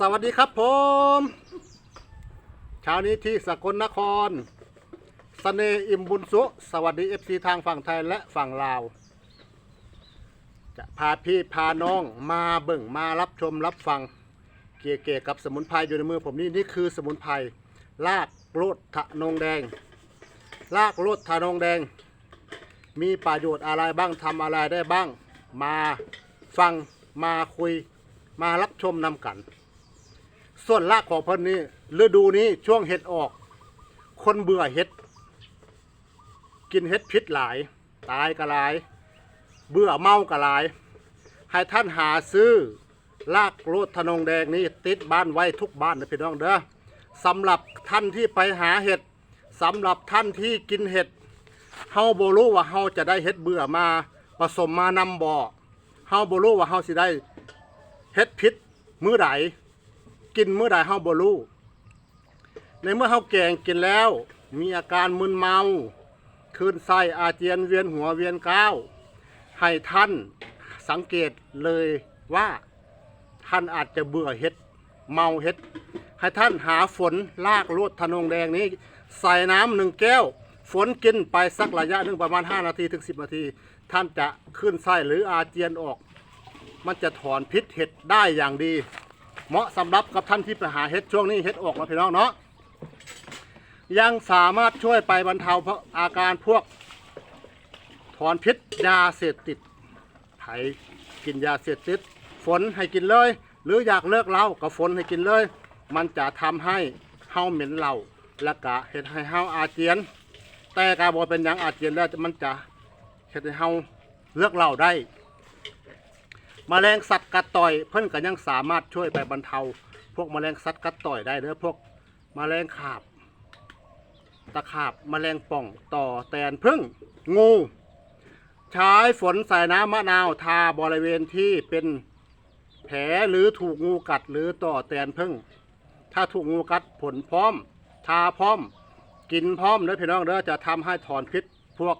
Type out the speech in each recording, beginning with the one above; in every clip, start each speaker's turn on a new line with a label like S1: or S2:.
S1: สวัสดีครับผมเช้านี้ที่สกลนครสเสน่ห์อิมบุญสุ สวัสดีเอฟซีทางฝั่งไทยและฝั่งลาว จะพาพี่พาน้องมาเบิ่งมารับชมรับฟัง เกี่ยวเกี่ยวกับสมุนไพรอยู่ในมือผมนี่นี่คือสมุนไพรลากโลดทะนงแดง ลากโลดทะนงแดง มีประโยชน์อะไรบ้างทำอะไรได้บ้าง มาฟังมาคุยมารับชมนำกัน ส่วนรากของเพิ่นนี่ฤดูนี้ช่วงเห็ดออก คนเบื่อเห็ด กินเห็ดพิษหลาย ตายก็หลาย เบื่อเมาก็หลาย ให้ท่านหาซื้อรากโลดทนงแดงนี้ติดบ้านไว้ทุกบ้านนะพี่น้องเด้อสำหรับท่านที่ไปหาเห็ดสำหรับท่านที่กินเห็ดเฮาโบรู้ว่าเฮาจะได้เห็ดเบื่อมาผสมมานำบ่อเฮาโบรู้ว่าเฮาสิได้เฮ็ดพิษมื้อใด กินเมื้อใดเฮาบ่รู้ในเมื่อเฮาแกงกินแล้ว มีอาการมึนเมาคลื่นไส้อาเจียนเวียนหัวเวียนก้าวให้ท่านสังเกตเลยว่าท่านอาจจะเบื่อเฮ็ดเมาเฮ็ด ให้ท่านหาฝนลากลวดทะนงแดงนี้ ใส่น้ำหนึ่งแก้ว ฝนกินไปสักระยะหนึ่งประมาณ 5 นาทีถึง 10 นาที ท่านจะขึ้นไส้หรืออาเจียนออก มันจะถอนพิษเห็ดได้อย่างดี เหมาะสำหรับกับท่านที่ไปหาเห็ดช่วงนี้เห็ดออกมาพี่น้องเนาะยังสามารถช่วยไปบรรเทาอาการพวกถอนพิษยาเสพติดไผกินยาเสพติด ฝนให้กินเลย หรืออยากเลิกเหล้าก็ฝนให้กินเลย มันจะทำให้เฮาเหม็นเหล้าและกะเห็ดให้เฮาอาเจียน แต่กาบอเป็นยังอาเจียนแล้วมันจะเห็ดให้เฮาเลิกเหล้าได้ มแมลงสัตว์กัดต่อย เพิ่นก็ยังสามารถช่วยไปบรรเทา พวกแมลงสัตว์กัดต่อยได้เด้อพวกแมลงขาบ ตะขาบแมลงป่องต่อแตนพึ่งงู ใช้ฝนใส่น้ำมะนาวทาบริเวณที่เป็นแผลหรือถูกงูกัดหรือต่อแตนพึ่ง ถ้าถูกงูกัดผลพร้อม ทาพร้อม กินพร้อมเด้อพี่น้องเด้อจะทำให้ถอนพิษพวก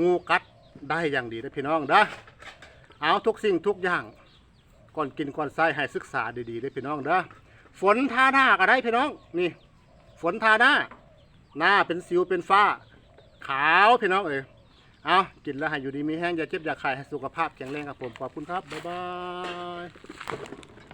S1: งูกัดได้อย่างดีเด้อพี่น้องเด้อ เอาทุกสิ่งทุกอย่างก่อนกินก่อนใส่ให้ศึกษาดีๆเลยพี่น้องเด้อฝนทาหน้าก็ได้พี่น้องนี่ ฝนทาหน้า หน้าเป็นสิวเป็นฝ้า ขาวพี่น้องเอ๋ยเอากินแล้วให้อยู่ดีมีแห้งอย่าเจ็บอย่าไข้ให้สุขภาพแข็งแรงครับผมขอบคุณครับบ๊ายบาย